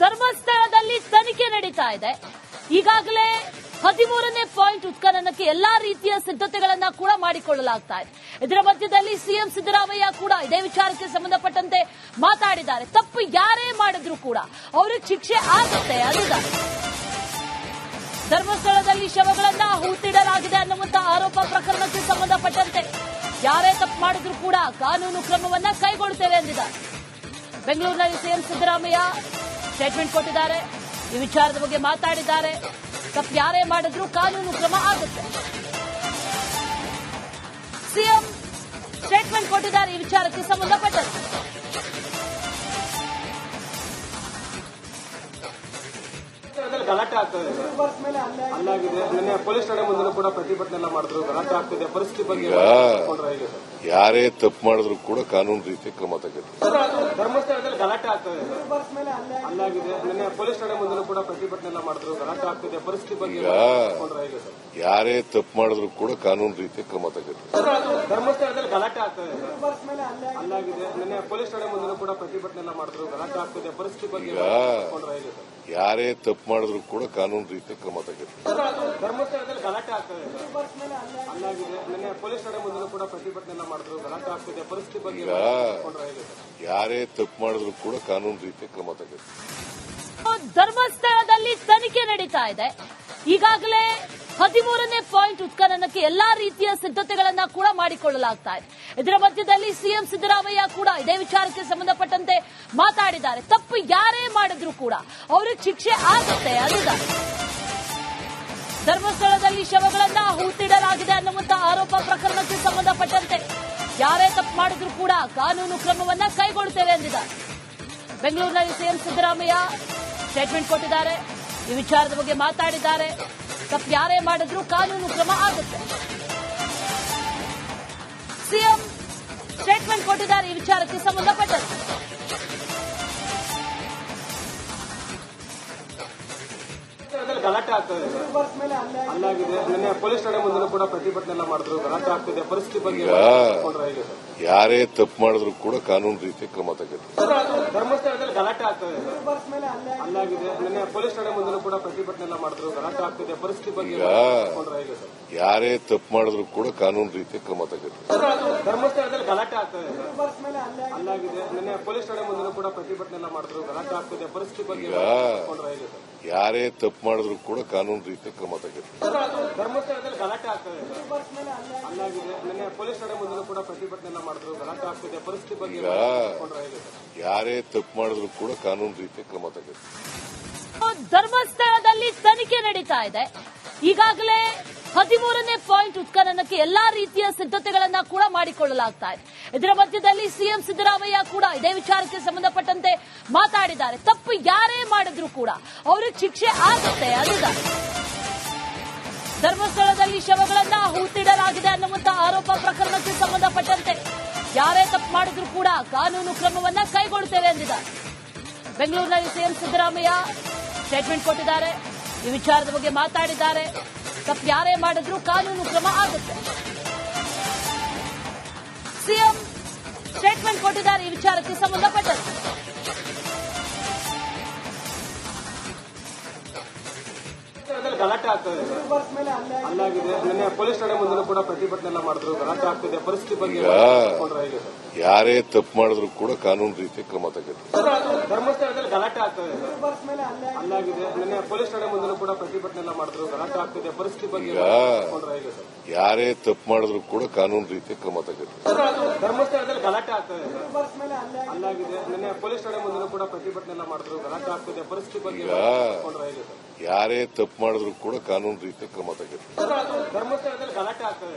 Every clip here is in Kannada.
ಧರ್ಮಸ್ಥಳದಲ್ಲಿ ತನಿಖೆ ನಡೀತಾ ಇದೆ. ಈಗಾಗಲೇ ಹದಿಮೂರನೇ ಪಾಯಿಂಟ್ ಉತ್ಖನನಕ್ಕೆ ಎಲ್ಲಾ ರೀತಿಯ ಸಿದ್ಧತೆಗಳನ್ನ ಕೂಡ ಮಾಡಿಕೊಳ್ಳಲಾಗ್ತಾ ಇದೆ. ಇದರ ಮಧ್ಯದಲ್ಲಿ ಸಿಎಂ ಸಿದ್ದರಾಮಯ್ಯ ಕೂಡ ಇದೇ ವಿಚಾರಕ್ಕೆ ಸಂಬಂಧಪಟ್ಟಂತೆ ಮಾತಾಡಿದ್ದಾರೆ. ತಪ್ಪು ಯಾರೇ ಮಾಡಿದ್ರು ಕೂಡ ಅವರಿಗೆ ಶಿಕ್ಷೆ ಆಗುತ್ತೆ ಅದಿದೆ ಧರ್ಮಸ್ಥಳದಲ್ಲಿ ಶವಗಳನ್ನ ಹೂತಿಡಲಾಗಿದೆ ಅನ್ನುವಂತಹ ಆರೋಪ ಪ್ರಕರಣಕ್ಕೆ ಸಂಬಂಧಪಟ್ಟಂತೆ ಯಾರೇ ತಪ್ಪು ಮಾಡಿದ್ರು ಕೂಡ ಕಾನೂನು ಕ್ರಮವನ್ನ ಕೈಗೊಳ್ಳುತ್ತೇವೆ ಎಂದಿದ್ದಾರೆ. ಬೆಂಗಳೂರಿನಲ್ಲಿ ಸಿಎಂ ಸಿದ್ದರಾಮಯ್ಯ ಸ್ಟೇಟ್ಮೆಂಟ್ ಕೊಟ್ಟಿದ್ದಾರೆ. ಈ ವಿಚಾರದ ಬಗ್ಗೆ ಮಾತಾಡಿದ್ದಾರೆ. ತಪ್ಪು ಯಾರೇ ಮಾಡಿದ್ರು ಕಾನೂನು ಕ್ರಮ ಆಗುತ್ತೆ. ಸಿಎಂ ಸ್ಟೇಟ್ಮೆಂಟ್ ಕೊಟ್ಟಿದ್ದಾರೆ. ಈ ವಿಚಾರಕ್ಕೆ ಸಂಬಂಧಪಟ್ಟಂತೆ. ಗಲಾಟೆ ಆಗ್ತದೆ ನಿನ್ನೆ ಪೊಲೀಸ್ ಠಾಣೆ ಮುಂದೆ ಕೂಡ ಪ್ರತಿಭಟನೆ ಎಲ್ಲ ಮಾಡಿದ್ರು. ಗಲಾಟೆ ಆಗ್ತಿದೆ. ಪರಿಸ್ಥಿತಿ ಬಗ್ಗೆ? ಯಾರೇ ತಪ್ಪು ಮಾಡಿದ್ರು ಕೂಡ ಕಾನೂನು ರೀತಿ ಕ್ರಮ ತಗೋ ಸರ್, ಅದು ಧರ್ಮಸ್ಥಳದಲ್ಲಿ ಗಲಾಟೆ ಆಗ್ತದೆ ಅಲ್ಲಾಗಿದೆ. ನಿನ್ನೆ ಪೊಲೀಸ್ ಠಾಣೆ ಮುಂದೆ ಕೂಡ ಪ್ರತಿಭಟನೆ ಎಲ್ಲ ಮಾಡಿದ್ರು. ಗಲಾಟೆ ಆಗ್ತಿದೆ. ಪರಿಸ್ಥಿತಿ ಬಗ್ಗೆ? ಯಾರೇ ತಪ್ಪು ಮಾಡಿದ್ರು ಕೂಡ ಕಾನೂನು ರೀತಿ ಕ್ರಮ ಅದು ಧರ್ಮಸ್ಥಳದಲ್ಲಿ ಗಲಾಟೆ ಆಗ್ತದೆ ಅಲ್ಲಾಗಿದೆ. ನಿನ್ನೆ ಪೊಲೀಸ್ ಠಾಣೆ ಮುಂದೆ ಕೂಡ ಪ್ರತಿಭಟನೆ ಎಲ್ಲ ಮಾಡಿದ್ರು. ಗಲಾಟೆ ಆಗ್ತಿದೆ. ಪರಿಸ್ಥಿತಿ ಬಗ್ಗೆ? ಯಾರೇ ತಪ್ಪು ಮಾಡಿದ್ರು ಕೂಡ ಕಾನೂನು ರೀತಿ ಕ್ರಮ ಅದು ಧರ್ಮಸ್ಥಳದಲ್ಲಿ ಗಲಾಟೆ ಆಗ್ತದೆ ಅಲ್ಲಾಗಿದೆ. ನಿನ್ನೆ ಪೊಲೀಸ್ ಠಾಣೆ ಮುಂದೆ ಕೂಡ ಪ್ರತಿಭಟನೆ ಎಲ್ಲ ಮಾಡಿದ್ರು. ಗಲಾಟೆ ಆಗ್ತಿದೆ. ಪರಿಸ್ಥಿತಿ ಬಗ್ಗೆ? ಯಾರೇ ತಪ್ಪು ಮಾಡಿದ್ರು ಕೂಡ ಕಾನೂನು ರೀತಿ ಕ್ರಮ ತಗೋತೀವಿ ಧರ್ಮಸ್ಥಳದಲ್ಲಿ ತನಿಖೆ ನಡೀತಾ ಇದೆ. ಈಗಾಗಲೇ ಹದಿಮೂರನೇ ಪಾಯಿಂಟ್ ಉತ್ಖನನಕ್ಕೆ ಎಲ್ಲಾ ರೀತಿಯ ಸಿದ್ಧತೆಗಳನ್ನ ಕೂಡ ಮಾಡಿಕೊಳ್ಳಲಾಗ್ತಾ ಇದೆ. ಇದರ ಮಧ್ಯದಲ್ಲಿ ಸಿಎಂ ಸಿದ್ದರಾಮಯ್ಯ ಕೂಡ ಇದೇ ವಿಚಾರಕ್ಕೆ ಸಂಬಂಧಪಟ್ಟಂತೆ ಮಾತಾಡಿದ್ದಾರೆ. ತಪ್ಪು ಯಾರೇ ಮಾಡಿದ್ರು ಕೂಡ ಅವ್ರಿಗೆ ಶಿಕ್ಷೆ ಆಗುತ್ತೆ, ಅದಿದೆ. ಧರ್ಮಸ್ಥಳದಲ್ಲಿ ಶವಗಳನ್ನ ಹೂತಿಡಲಾಗಿದೆ ಅನ್ನುವಂತಹ ಆರೋಪ ಪ್ರಕರಣಕ್ಕೆ ಸಂಬಂಧಪಟ್ಟಂತೆ ಯಾರೇ ತಪ್ಪು ಮಾಡಿದ್ರು ಕೂಡ ಕಾನೂನು ಕ್ರಮವನ್ನ ಕೈಗೊಳ್ಳುತ್ತೇವೆ ಎಂದಿದ್ದಾರೆ ಬೆಂಗಳೂರಿನಲ್ಲಿ ಸಿಎಂ ಸಿದ್ದರಾಮಯ್ಯ ಸ್ಟೇಟ್ಮೆಂಟ್ ಕೊಟ್ಟಿದ್ದಾರೆ. ಈ ವಿಚಾರದ ಬಗ್ಗೆ ಮಾತಾಡಿದ್ದಾರೆ. ತಪ್ಪು ಯಾರೇ ಮಾಡಿದ್ರು ಕಾನೂನು ಕ್ರಮ ಆಗುತ್ತೆ. ಸಿಎಂ ಸ್ಟೇಟ್ಮೆಂಟ್ ಕೊಟ್ಟಿದ್ದಾರೆ. ಈ ವಿಚಾರಕ್ಕೆ ಸಂಬಂಧಪಟ್ಟಂತೆ. ಗಲಾಟೆ ಆಗ್ತದೆ. ಅಲ್ಲಾಗಿದೆ. ನಿನ್ನೆ ಪೊಲೀಸ್ ಠಾಣೆ ಮುಂದೆ ಕೂಡ ಪ್ರತಿಭಟನೆ ಎಲ್ಲ ಮಾಡಿದ್ರು. ಗಲಾಟೆ ಆಗ್ತಿದೆ. ಪರಿಸ್ಥಿತಿ ಬಗ್ಗೆ? ಯಾರೇ ತಪ್ಪು ಮಾಡಿದ್ರು ಕೂಡ ಕಾನೂನು ರೀತಿ ಕ್ರಮ ಅದು ಧರ್ಮಸ್ಥಳದಲ್ಲಿ ಗಲಾಟೆ ಆಗ್ತದೆ ಅಲ್ಲಾಗಿದೆ. ನಿನ್ನೆ ಪೊಲೀಸ್ ಠಾಣೆ ಮುಂದೆ ಕೂಡ ಪ್ರತಿಭಟನೆ ಎಲ್ಲ ಮಾಡಿದ್ರು. ಗಲಾಟೆ ಆಗ್ತಿದೆ. ಪರಿಸ್ಥಿತಿ ಬಗ್ಗೆ ಯಾರೇ ತಪ್ಪು ಮಾಡಿದ್ರು ಕೂಡ ಕಾನೂನು ರೀತಿ ಕ್ರಮ ಅದು ಧರ್ಮಸ್ಥಳದಲ್ಲಿ ಗಲಾಟೆ ಆಗ್ತದೆ ಅಲ್ಲಾಗಿದೆ. ನಿನ್ನೆ ಪೊಲೀಸ್ ಠಾಣೆ ಮುಂದೆ ಕೂಡ ಪ್ರತಿಭಟನೆ ಎಲ್ಲ ಮಾಡಿದ್ರು. ಗಲಾಟೆ ಆಗ್ತಿದೆ. ಪರಿಸ್ಥಿತಿ ಬಗ್ಗೆ ಯಾರೇ ತಪ್ಪು ಮಾಡಿದ್ರು ಕೂಡ ಕಾನೂನು ರೀತಿ ಕ್ರಮ ತಗೋತೀವಿ ಸರ್, ಅದು ಧರ್ಮಸ್ಥಳದಲ್ಲಿ ಗಲಾಟೆ ಆಗ್ತದೆ ಅಲ್ಲಾಗಿದೆ ನಿನ್ನೆ ಪೊಲೀಸ್ ಠಾಣೆ ಮುಂದೆ ಕೂಡ ಪ್ರತಿಭಟನೆ ಎಲ್ಲ ಮಾಡಿದ್ರು ಗಲಾಟೆ ಆಗ್ತಿದೆ ಪರಿಸ್ಥಿತಿ ಬಗ್ಗೆ ತಿಳ್ಕೊಂಡ್ರೆ ಹೇಗೆ ಸರ್? ಯಾರೇ ತಪ್ಪು ಮಾಡಿದ್ರು ಕೂಡ ಕಾನೂನು ರೀತಿ ಕ್ರಮ ತಗೋತೀವಿ ಧರ್ಮಸ್ಥಳದಲ್ಲಿ ತನಿಖೆ ನಡೀತಾ ಇದೆ. ಈಗಾಗಲೇ ಹದಿಮೂರನೇ ಪಾಯಿಂಟ್ ಉತ್ಖನನಕ್ಕೆ ಎಲ್ಲಾ ರೀತಿಯ ಸಿದ್ಧತೆಗಳನ್ನ ಕೂಡ ಮಾಡಿಕೊಳ್ಳಲಾಗ್ತಾ ಇದೆ. ಇದರ ಮಧ್ಯದಲ್ಲಿ ಸಿಎಂ ಸಿದ್ದರಾಮಯ್ಯ ಕೂಡ ಇದೇ ವಿಚಾರಕ್ಕೆ ಸಂಬಂಧಪಟ್ಟಂತೆ ಮಾತಾಡಿದ್ದಾರೆ. ತಪ್ಪು ಯಾರೇ ಮಾಡಿದ್ರು ಕೂಡ ಅವ್ರಿಗೆ ಶಿಕ್ಷೆ ಆಗುತ್ತೆ ಅದಿದೆ ಧರ್ಮಸ್ಥಳದಲ್ಲಿ ಶವಗಳನ್ನ ಹೂತಿಡಲಾಗಿದೆ ಅನ್ನುವಂತಹ ಆರೋಪ ಪ್ರಕರಣಕ್ಕೆ ಸಂಬಂಧಪಟ್ಟಂತೆ ಯಾರೇ ತಪ್ಪು ಮಾಡಿದ್ರು ಕೂಡ ಕಾನೂನು ಕ್ರಮವನ್ನ ಕೈಗೊಳ್ಳುತ್ತೇವೆ ಎಂದಿದ್ದಾರೆ. ಬೆಂಗಳೂರಿನಲ್ಲಿ ಸಿಎಂ ಸಿದ್ದರಾಮಯ್ಯ ಸ್ಟೇಟ್ಮೆಂಟ್ ಕೊಟ್ಟಿದ್ದಾರೆ. ಈ ವಿಚಾರದ ಬಗ್ಗೆ ಮಾತಾಡಿದ್ದಾರೆ. ತಪ್ಪು ಯಾರೇ ಮಾಡಿದ್ರು ಕಾನೂನು ಕ್ರಮ ಆಗುತ್ತೆ. ಸಿಎಂ ಸ್ಟೇಟ್ಮೆಂಟ್ ಕೊಟ್ಟಿದ್ದಾರೆ ಈ ವಿಚಾರಕ್ಕೆ ಸಂಬಂಧಪಟ್ಟಂತೆ. ಅದ್ರಲ್ಲಿ ಗಲಾಟೆ ಆಗ್ತದೆ ಅಲ್ಲಾಗಿದೆ. ನಿನ್ನೆ ಪೊಲೀಸ್ ಠಾಣೆ ಮುಂದೆ ಕೂಡ ಪ್ರತಿಭಟನೆ ಎಲ್ಲ ಮಾಡಿದ್ರು. ಗಲಾಟೆ ಆಗ್ತಿದೆ. ಪರಿಸ್ಥಿತಿ ಬಗ್ಗೆ ಯಾರೇ ತಪ್ಪು ಮಾಡಿದ್ರು ಕೂಡ ಕಾನೂನು ರೀತಿ ಕ್ರಮ ತಗತ್ತೆ ಧರ್ಮಸ್ಥಳದಲ್ಲಿ ಗಲಾಟೆ ಆಗ್ತದೆ ಅಲ್ಲಾಗಿದೆ. ನಿನ್ನೆ ಪೊಲೀಸ್ ಠಾಣೆ ಮುಂದೆ ಕೂಡ ಪ್ರತಿಭಟನೆ ಎಲ್ಲ ಮಾಡಿದ್ರು. ಗಲಾಟೆ ಆಗ್ತಿದೆ. ಪರಿಸ್ಥಿತಿ ಬಗ್ಗೆ ಯಾರೇ ತಪ್ಪು ಮಾಡಿದ್ರು ಕೂಡ ಕಾನೂನು ರೀತಿ ಕ್ರಮ ತಗತ್ತೆ ಧರ್ಮಸ್ಥಳದಲ್ಲಿ ಗಲಾಟೆ ಆಗ್ತದೆ ಅಲ್ಲಾಗಿದೆ. ನಿನ್ನೆ ಪೊಲೀಸ್ ಠಾಣೆ ಮುಂದೆ ಕೂಡ ಪ್ರತಿಭಟನೆ ಎಲ್ಲ ಮಾಡಿದ್ರು. ಗಲಾಟೆ ಆಗ್ತಿದೆ. ಪರಿಸ್ಥಿತಿ ಬಗ್ಗೆ ಯಾರೇ ತಪ್ಪು ಮಾಡಿದ್ರು ಕೂಡ ಕಾನೂನು ರೀತಿ ಕ್ರಮ ತಗೋತೀವಿ ಸರ್, ಧರ್ಮಸ್ಥಳದಲ್ಲಿ ಗಲಾಟೆ ಆಗ್ತದೆ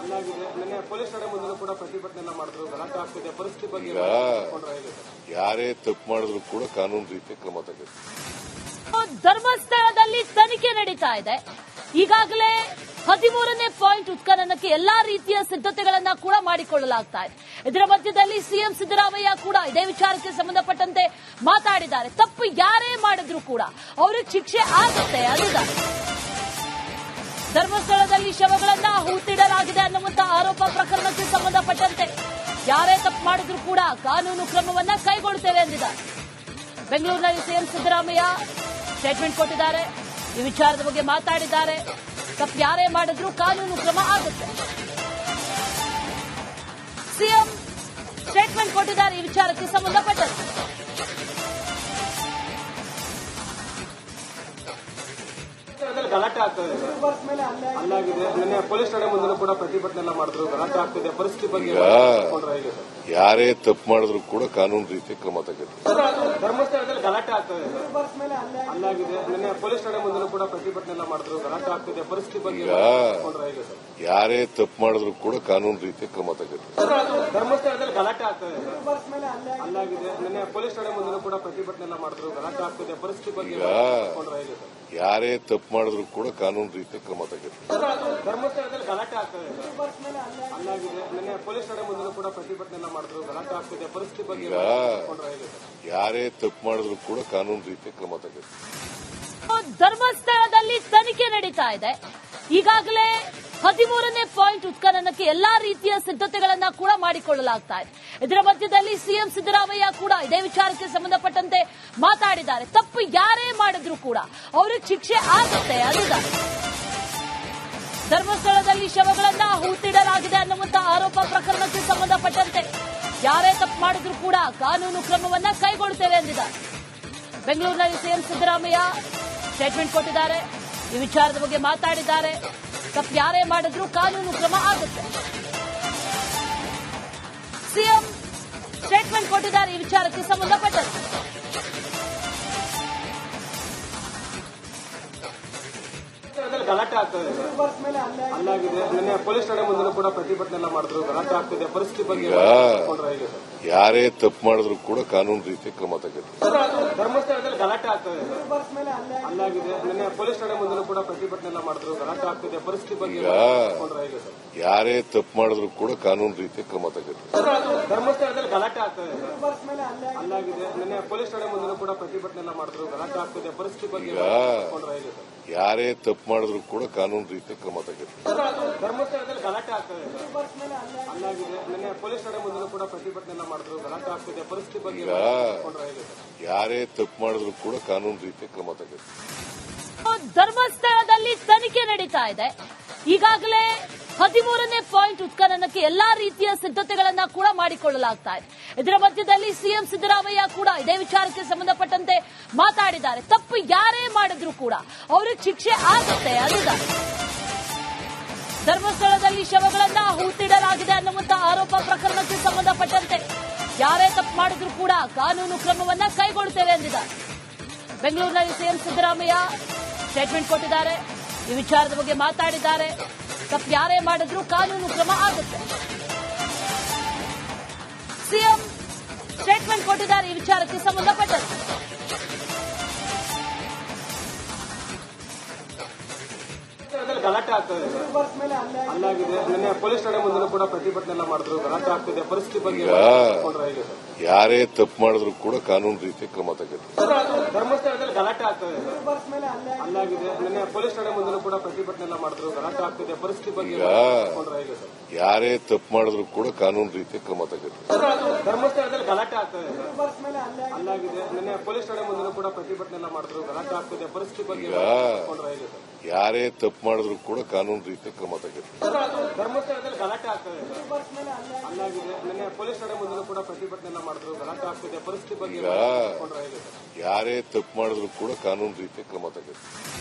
ಅಲ್ಲಾಗಿದೆ. ನಿನ್ನೆ ಪೊಲೀಸ್ ಠಾಣೆ ಮುಂದೆ ಕೂಡ ಪ್ರತಿಭಟನೆ ಎಲ್ಲ ಮಾಡಿದ್ರು. ಗಲಾಟೆ ಆಗ್ತಿದೆ. ಪರಿಸ್ಥಿತಿ ಬಗ್ಗೆ ತಿಳ್ಕೊಂಡ್ರೆ ಹೇಗೆ ಸರ್? ಯಾರೇ ತಪ್ಪು ಮಾಡಿದ್ರು ಕೂಡ ಕಾನೂನು ರೀತಿಯ ಕ್ರಮ ತಗೋತೀವಿ ಧರ್ಮಸ್ಥಳದಲ್ಲಿ ತನಿಖೆ ನಡೀತಾ ಇದೆ. ಈಗಾಗಲೇ ಹದಿಮೂರನೇ ಪಾಯಿಂಟ್ ಉತ್ಖನನಕ್ಕೆ ಎಲ್ಲಾ ರೀತಿಯ ಸಿದ್ಧತೆಗಳನ್ನ ಕೂಡ ಮಾಡಿಕೊಳ್ಳಲಾಗ್ತಾ ಇದೆ. ಇದರ ಮಧ್ಯದಲ್ಲಿ ಸಿಎಂ ಸಿದ್ದರಾಮಯ್ಯ ಕೂಡ ಇದೇ ವಿಚಾರಕ್ಕೆ ಸಂಬಂಧಪಟ್ಟಂತೆ ಮಾತಾಡಿದ್ದಾರೆ. ತಪ್ಪು ಯಾರೇ ಮಾಡಿದ್ರು ಕೂಡ ಅವ್ರಿಗೆ ಶಿಕ್ಷೆ ಆಗುತ್ತೆ ಅದಿದೆ ಧರ್ಮಸ್ಥಳದಲ್ಲಿ ಶವಗಳನ್ನ ಹೂತಿಡಲಾಗಿದೆ ಅನ್ನುವಂತ ಆರೋಪ ಪ್ರಕರಣಕ್ಕೆ ಸಂಬಂಧಪಟ್ಟಂತೆ ಯಾರೇ ತಪ್ಪು ಮಾಡಿದ್ರು ಕೂಡ ಕಾನೂನು ಕ್ರಮವನ್ನ ಕೈಗೊಳ್ಳುತ್ತೇವೆ ಎಂದಿದ್ದಾರೆ. ಬೆಂಗಳೂರಿನಲ್ಲಿ ಸಿಎಂ ಸಿದ್ದರಾಮಯ್ಯ ಸ್ಟೇಟ್ಮೆಂಟ್ ಕೊಟ್ಟಿದ್ದಾರೆ. ಈ ವಿಚಾರದ ಬಗ್ಗೆ ಮಾತಾಡಿದ್ದಾರೆ. ತಪ್ಪು ಯಾರೇ ಮಾಡಿದ್ರು ಕಾನೂನು ಕ್ರಮ ಆಗುತ್ತೆ. ಸಿಎಂ ಸ್ಟೇಟ್ಮೆಂಟ್ ಕೊಟ್ಟಿದ್ದಾರೆ ಈ ವಿಚಾರಕ್ಕೆ ಸಂಬಂಧಪಟ್ಟಂತೆ. ಗಲಾಟೆ ಆಗ್ತದೆ ಅಲ್ಲಾಗಿದೆ. ನಿನ್ನೆ ಪೊಲೀಸ್ ಠಾಣೆ ಮುಂದೆ ಕೂಡ ಪ್ರತಿಭಟನೆ ಎಲ್ಲ ಮಾಡಿದ್ರು. ಗಲಾಟೆ ಆಗ್ತಿದೆ. ಪರಿಸ್ಥಿತಿ ಬಗ್ಗೆ? ಯಾರೇ ತಪ್ಪು ಮಾಡಿದ್ರು ಕೂಡ ಕಾನೂನು ರೀತಿ ಕ್ರಮ ತಗುತ್ತೆ ಧರ್ಮಸ್ಥಳದಲ್ಲಿ ಗಲಾಟೆ ಆಗ್ತದೆ ಅಲ್ಲಾಗಿದೆ. ನಿನ್ನೆ ಪೊಲೀಸ್ ಠಾಣೆ ಮುಂದೆ ಕೂಡ ಪ್ರತಿಭಟನೆ ಎಲ್ಲ ಮಾಡಿದ್ರು. ಗಲಾಟೆ ಆಗ್ತಿದೆ. ಪರಿಸ್ಥಿತಿ ಬಗ್ಗೆ ಯಾರೇ ತಪ್ಪು ಮಾಡಿದ್ರು ಕೂಡ ಕಾನೂನು ರೀತಿ ಕ್ರಮ ತಗುತ್ತೆ ಧರ್ಮಸ್ಥಳದಲ್ಲಿ ಗಲಾಟೆ ಆಗ್ತದೆ ಅಲ್ಲಾಗಿದೆ. ನಿನ್ನೆ ಪೊಲೀಸ್ ಠಾಣೆ ಮುಂದೆ ಕೂಡ ಪ್ರತಿಭಟನೆ ಎಲ್ಲ ಮಾಡಿದ್ರು. ಗಲಾಟೆ ಆಗ್ತಿದೆ. ಪರಿಸ್ಥಿತಿ ಬಗ್ಗೆ ಯಾರೇ ತಪ್ಪು ಮಾಡಿದ್ರು ಕೂಡ ಕಾನೂನು ರೀತಿ ಕ್ರಮ ತಗುತ್ತೆ ಧರ್ಮಸ್ಥಳದಲ್ಲಿ ಗಲಾಟೆ ಆಗ್ತದೆ ಅಲ್ಲಾಗಿದೆ. ಪೊಲೀಸ್ ಠಾಣೆ ಮುಂದೆ ಕೂಡ ಪ್ರತಿಭಟನೆ ಎಲ್ಲ ಮಾಡಿದ್ರು. ಗಲಾಟೆ ಆಗ್ತಿದೆ. ಪರಿಸ್ಥಿತಿ ಬಗ್ಗೆ ತಿಳ್ಕೊಂಡ್ರೆ ಹೇಗೆ ಸರ್? ಯಾರೇ ತಪ್ಪು ಮಾಡಿದ್ರು ಕೂಡ ಕಾನೂನು ರೀತಿ ಕ್ರಮ ತಗುತ್ತೆ ಧರ್ಮಸ್ಥಳದಲ್ಲಿ ತನಿಖೆ ನಡೀತಾ ಇದೆ. ಈಗಾಗಲೇ ಹದಿಮೂರನೇ ಪಾಯಿಂಟ್ ಉತ್ಖನನಕ್ಕೆ ಎಲ್ಲಾ ರೀತಿಯ ಸಿದ್ಧತೆಗಳನ್ನ ಕೂಡ ಮಾಡಿಕೊಳ್ಳಲಾಗ್ತಾ ಇದೆ. ಇದರ ಮಧ್ಯದಲ್ಲಿ ಸಿಎಂ ಸಿದ್ದರಾಮಯ್ಯ ಕೂಡ ಇದೇ ವಿಚಾರಕ್ಕೆ ಸಂಬಂಧಪಟ್ಟಂತೆ ಮಾತಾಡಿದ್ದಾರೆ. ತಪ್ಪು ಯಾರೇ ಮಾಡಿದ್ರು ಕೂಡ ಅವರಿಗೆ ಶಿಕ್ಷೆ ಆಗುತ್ತೆ ಅದಿದ ಧರ್ಮಸ್ಥಳದಲ್ಲಿ ಶವಗಳನ್ನ ಹೂತಿಡಲಾಗಿದೆ ಅನ್ನುವಂತ ಆರೋಪ ಪ್ರಕರಣಕ್ಕೆ ಸಂಬಂಧಪಟ್ಟಂತೆ ಯಾರೇ ತಪ್ಪು ಮಾಡಿದ್ರು ಕೂಡ ಕಾನೂನು ಕ್ರಮವನ್ನ ಕೈಗೊಳ್ಳುತ್ತೇವೆ ಎಂದಿದ್ದಾರೆ. ಬೆಂಗಳೂರಿನಲ್ಲಿ ಸಿಎಂ ಸಿದ್ದರಾಮಯ್ಯ ಸ್ಟೇಟ್ಮೆಂಟ್ ಕೊಟ್ಟಿದ್ದಾರೆ. ಈ ವಿಚಾರದ ಬಗ್ಗೆ ಮಾತಾಡಿದ್ದಾರೆ. ತಪ್ಪು ಯಾರೇ ಮಾಡಿದ್ರು ಕಾನೂನು ಕ್ರಮ ಆಗುತ್ತೆ. ಸಿಎಂ ಸ್ಟೇಟ್ಮೆಂಟ್ ಕೊಟ್ಟಿದ್ದಾರೆ ಈ ವಿಚಾರಕ್ಕೆ ಸಂಬಂಧಪಟ್ಟಂತೆ. ಗಲಾಟೆ ಆಗ್ತದೆ ಅಲ್ಲಾಗಿದೆ. ನಿನ್ನೆ ಪೊಲೀಸ್ ಠಾಣೆ ಮುಂದೆ ಕೂಡ ಪ್ರತಿಭಟನೆ ಎಲ್ಲ ಮಾಡಿದ್ರು. ಗಲಾಟೆ ಆಗ್ತಿದೆ ಪರಿಸ್ಥಿತಿ ಬಗ್ಗೆ ಯಾರೇ ತಪ್ಪು ಮಾಡಿದ್ರು ಕೂಡ ಕಾನೂನು ರೀತಿ ಕ್ರಮ ತಗೊಂಡಿದೆ ಧರ್ಮಸ್ಥಳದಲ್ಲಿ ಗಲಾಟೆ ಆಗ್ತದೆ. ಅಲ್ಲಾಗಿದೆ. ನಿನ್ನೆ ಪೊಲೀಸ್ ಠಾಣೆ ಮುಂದೆ ಕೂಡ ಪ್ರತಿಭಟನೆ ಎಲ್ಲ ಮಾಡಿದ್ರು. ಗಲಾಟೆ ಆಗ್ತಿದೆ. ಪರಿಸ್ಥಿತಿ ಬಗ್ಗೆ ಯಾರೇ ತಪ್ಪು ಮಾಡಿದ್ರು ಕೂಡ ಕಾನೂನು ರೀತಿ ಕ್ರಮ ತಗುತ್ತೆ ಧರ್ಮಸ್ಥಳದಲ್ಲಿ ಗಲಾಟೆ ಆಗ್ತದೆ. ಅಲ್ಲಾಗಿದೆ. ನಿನ್ನೆ ಪೊಲೀಸ್ ಠಾಣೆ ಮುಂದೆ ಕೂಡ ಪ್ರತಿಭಟನೆ ಎಲ್ಲ ಮಾಡಿದ್ರು. ಗಲಾಟೆ ಆಗ್ತಿದೆ. ಪರಿಸ್ಥಿತಿ ಬಗ್ಗೆ ಯಾರೇ ತಪ್ಪು ಮಾಡಿದ್ರು ಕೂಡ ಕಾನೂನು ರೀತಿ ಕ್ರಮ ತಗುತ್ತೆ ಸರ್, ಅದು ಧರ್ಮಸ್ಥಳದಲ್ಲಿ ಗಲಾಟೆ ಆಗ್ತದೆ ಅಲ್ಲಾಗಿದೆ ನಿನ್ನೆ ಪೊಲೀಸ್ ಠಾಣೆ ಮುಂದೆ ಕೂಡ ಪ್ರತಿಭಟನೆ ಎಲ್ಲ ಮಾಡಿದ್ರು. ಗಲಾಟೆ ಆಗ್ತಿದೆ ಪರಿಸ್ಥಿತಿ ಬಗ್ಗೆ ತಿಳ್ಕೊಂಡ್ರೆ ಹೇಗೆ ಸರ್? ಯಾರೇ ತಪ್ಪು ಮಾಡಿದ್ರು ಕೂಡ ಕಾನೂನು ರೀತಿ ಕ್ರಮ ತಗುತ್ತೆ ಧರ್ಮಸ್ಥಳದಲ್ಲಿ ತನಿಖೆ ನಡೀತಾ ಇದೆ. ಈಗಾಗಲೇ ಹದಿಮೂರನೇ ಪಾಯಿಂಟ್ ಉತ್ಖನನಕ್ಕೆ ಎಲ್ಲಾ ರೀತಿಯ ಸಿದ್ಧತೆಗಳನ್ನ ಕೂಡ ಮಾಡಿಕೊಳ್ಳಲಾಗ್ತಾ ಇದೆ. ಇದರ ಮಧ್ಯದಲ್ಲಿ ಸಿಎಂ ಸಿದ್ದರಾಮಯ್ಯ ಕೂಡ ಇದೇ ವಿಚಾರಕ್ಕೆ ಸಂಬಂಧಪಟ್ಟಂತೆ ಮಾತಾಡಿದ್ದಾರೆ. ತಪ್ಪು ಯಾರೇ ಮಾಡಿದ್ರು ಕೂಡ ಅವರಿಗೆ ಶಿಕ್ಷೆ ಆಗುತ್ತೆ ಅದಿದ ಧರ್ಮಸ್ಥಳದಲ್ಲಿ ಶವಗಳನ್ನ ಹೂತಿಡಲಾಗಿದೆ ಅನ್ನುವಂತಹ ಆರೋಪ ಪ್ರಕರಣಕ್ಕೆ ಸಂಬಂಧಪಟ್ಟಂತೆ ಯಾರೇ ತಪ್ಪು ಮಾಡಿದ್ರು ಕೂಡ ಕಾನೂನು ಕ್ರಮವನ್ನ ಕೈಗೊಳ್ಳುತ್ತೇವೆ ಎಂದಿದ್ದಾರೆ. ಬೆಂಗಳೂರಿನಲ್ಲಿ ಸಿಎಂ ಸಿದ್ದರಾಮಯ್ಯ ಸ್ಟೇಟ್ಮೆಂಟ್ ಕೊಟ್ಟಿದ್ದಾರೆ. ಈ ವಿಚಾರದ ಬಗ್ಗೆ ಮಾತಾಡಿದ್ದಾರೆ. ತಪ್ಪು ಯಾರೇ ಮಾಡಿದ್ರೂ ಕಾನೂನು ಕ್ರಮ ಆಗುತ್ತೆ. ಸಿಎಂ ಸ್ಟೇಟ್ಮೆಂಟ್ ಕೊಟ್ಟಿದ್ದಾರೆ ಈ ವಿಚಾರಕ್ಕೆ ಸಂಬಂಧಪಟ್ಟಂತೆ. ಅದ್ರಲ್ಲಿ ಗಲಾಟೆ ಆಗ್ತದೆ ಅಲ್ಲಾಗಿದೆ. ನಿನ್ನೆ ಪೊಲೀಸ್ ಠಾಣೆ ಮುಂದೆ ಕೂಡ ಪ್ರತಿಭಟನೆ ಎಲ್ಲ ಮಾಡಿದ್ರು. ಗಲಾಟೆ ಆಗ್ತಿದೆ. ಪರಿಸ್ಥಿತಿ ಬಗ್ಗೆ ಯಾರೇ ತಪ್ಪು ಮಾಡಿದ್ರು ಕೂಡ ಕಾನೂನು ರೀತಿ ಕ್ರಮ ತಗುತ್ತೆ ಧರ್ಮಸ್ಥಳದಲ್ಲಿ ಗಲಾಟೆ ಆಗ್ತದೆ ಅಲ್ಲಾಗಿದೆ. ನಿನ್ನೆ ಪೊಲೀಸ್ ಠಾಣೆ ಮುಂದೆ ಕೂಡ ಪ್ರತಿಭಟನೆ ಎಲ್ಲ ಮಾಡಿದ್ರು. ಗಲಾಟೆ ಆಗ್ತಿದೆ. ಪರಿಸ್ಥಿತಿ ಬಗ್ಗೆ ಯಾರೇ ತಪ್ಪು ಮಾಡಿದ್ರು ಕೂಡ ಕಾನೂನು ರೀತಿ ಕ್ರಮ ತಗುತ್ತೆ ಸರ್, ಅದು ಧರ್ಮಸ್ಥಳದಲ್ಲಿ ಗಲಾಟೆ ಆಗ್ತದೆ ಅಲ್ಲಾಗಿದೆ ನಿನ್ನೆ ಪೊಲೀಸ್ ಠಾಣೆ ಮುಂದೆ ಕೂಡ ಪ್ರತಿಭಟನೆ ಮಾಡಿದ್ರು ಗಲಾಟೆ ಆಗ್ತಿದೆ ಪರಿಸ್ಥಿತಿ ಬಗ್ಗೆ ಯಾರೇ ತಪ್ಪು ಮಾಡಿದ್ರು ಕೂಡ ಕಾನೂನು ರೀತಿ ಕ್ರಮ ಧರ್ಮಸ್ಥಳದಲ್ಲಿ ಗಲಾಟೆ ಆಗ್ತದೆ. ಅಲ್ಲಾಗಿದೆ. ಪೊಲೀಸ್ ಠಾಣೆ ಮುಂದೆ ಕೂಡ ಪ್ರತಿಭಟನೆ ಮಾಡಿದ್ರು ಗಲಾಟೆ ಆಗ್ತಿದೆ ಪರಿಸ್ಥಿತಿ ಬಗ್ಗೆ ಯಾರೇ ತಪ್ಪು ಮಾಡಿದ್ರು ಕೂಡ ಕಾನೂನು ರೀತಿ ಕ್ರಮ ತಗುತ್ತೆ